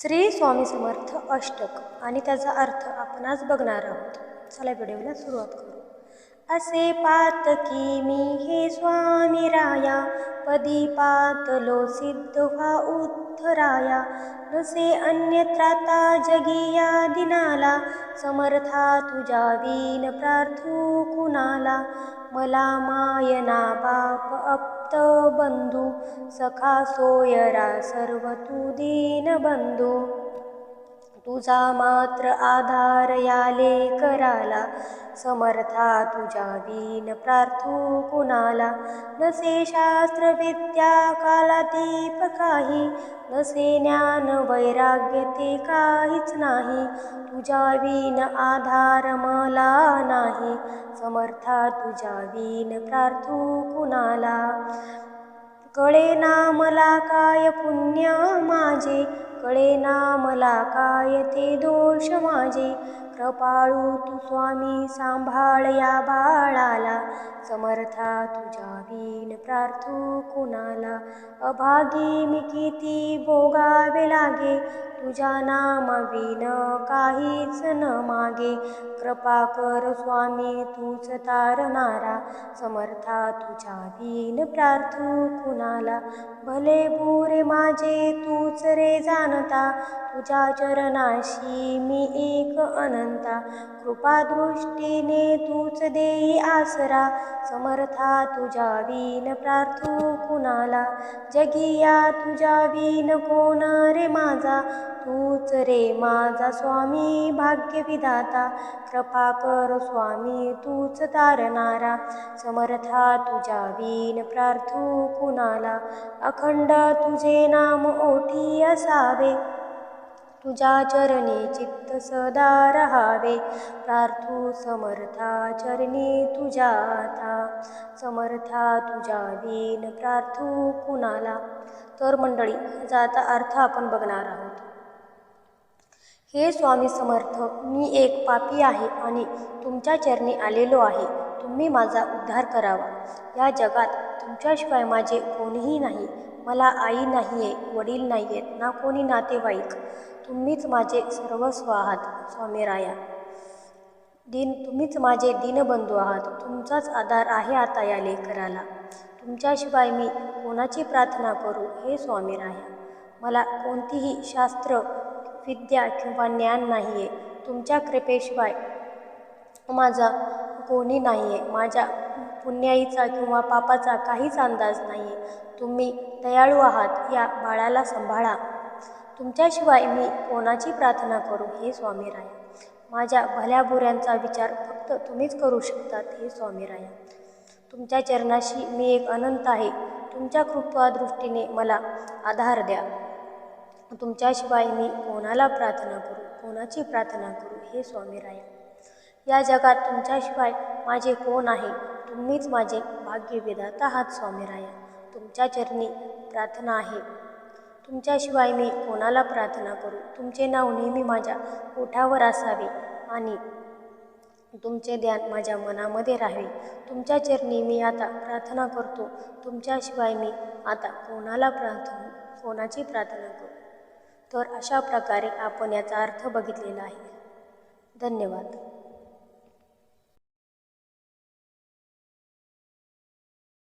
श्री स्वामी समर्थ अष्टक. आणि त्याचा अर्थ आपण आज बघणार आहोत. चला व्हिडिओला सुरुवात करू. असे पातकी मी हे स्वामी राया. पदी पातलो सिद्ध व्हा उत्थराया नसे अन्यत्राता जगी या दिनाला. समर्था तुझ्या वीन प्रार्थू कुणाला? मला मायना बाप अप्त बंधू. सखा सोयरा सर्व तू दीन बंधू. तुझा मात्र आधार याले कराला समर्था तुझ्या वीन प्रार्थो कुणाला? नसे शास्त्र विद्या काला दीप काही. नसे ज्ञान वैराग्य ते काहीच नाही. तुझ्या वीन आधार मला नाही. समर्था तुझ्या वीन प्रार्थो कुणाला? कळे ना मला काय पुण्य माझे? कळे ना मला काय ते दोष माझे? कृपाळू तू स्वामी सांभाळ या बाळाला. समर्था तुझ्या वीन प्रार्थू कुणाला? अभागी मी किती भोगावे लागे? तुझ्या नाम विन काहीच न मागे. कृपा कर स्वामी तूच तारणारा. समर्था तुझ्या विण प्रार्थू कुणाला? भले भू माझे तूच रे जाणता तुझ्या चरणाशी मी एक अनंता. कृपादृष्टीने तूच देई आसरा समर्था तुझ्या वीन प्रार्थू कुणाला. जगिया तुझ्या वीन कोण रे माझा तूच रे माझा स्वामी भाग्यविधाता. कृपा कर स्वामी तूच तारणारा समर्था तुझ्या वीन प्रार्थू कुणाला. अखंड तुझे नाम ओठी असावे. तुझ्या चरणी चित्त सदा रहावे. प्रार्थू समर्था चरणी तुझ्या समर्था तुझ्या वीन प्रार्थू कुणाला? तर मंडळी याचा अर्थ आपण बघणार आहोत. हे स्वामी समर्थ मी एक पापी आहे आणि तुमच्या चरणी आलेलो आहे. तुम्ही माझा उद्धार करावा. या जगात तुमच्याशिवाय माझे कोणीही नाही. मला आई नाही आहे वडील नाही आहेत ना कोणी नातेवाईक. तुम्हीच माझे सर्वस्व आहात स्वामी राया. दिन तुम्हीच माझे दीनबंधू आहात. तुमचाच आधार आहे आता या लेकराला. तुमच्याशिवाय मी कोणाची प्रार्थना करू हे स्वामी राया. मला कोणतीही शास्त्र विद्या किंवा ज्ञान नाही आहे तुमच्या कृपेशिवाय माझा कोणी नाही आहे माझ्या पुण्याईचा किंवा पापाचा काहीच अंदाज नाही आहे तुम्ही दयाळू आहात या बाळाला सांभाळा. तुमच्याशिवाय मी कोणाची प्रार्थना करू हे स्वामीराया. माझ्या भल्या बुऱ्यांचा विचार फक्त तुम्हीच करू शकतात हे स्वामीराया. तुमच्या चरणाशी मी एक अनंत आहे. तुमच्या कृपादृष्टीने मला आधार द्या. तुमच्याशिवाय मी कोणाला प्रार्थना करू कोणाची प्रार्थना करू हे स्वामीराया. या जगात तुमच्याशिवाय माझे कोण आहे? तुम्हीच माझे भाग्य विधाता आहात स्वामीराया. तुमच्या चरणी प्रार्थना आहे. तुमच्याशिवाय मी कोणाला प्रार्थना करू? तुमचे नाव नेहमी माझ्या ओठावर असावे आणि तुमचे ध्यान माझ्या मनामध्ये राहावे. तुमच्या चरणी मी आता प्रार्थना करतो. तुमच्याशिवाय मी आता कोणाला प्रार्थना कोणाची प्रार्थना करू? तर अशा प्रकारे आपण याचा अर्थ बघितलेला आहे. धन्यवाद.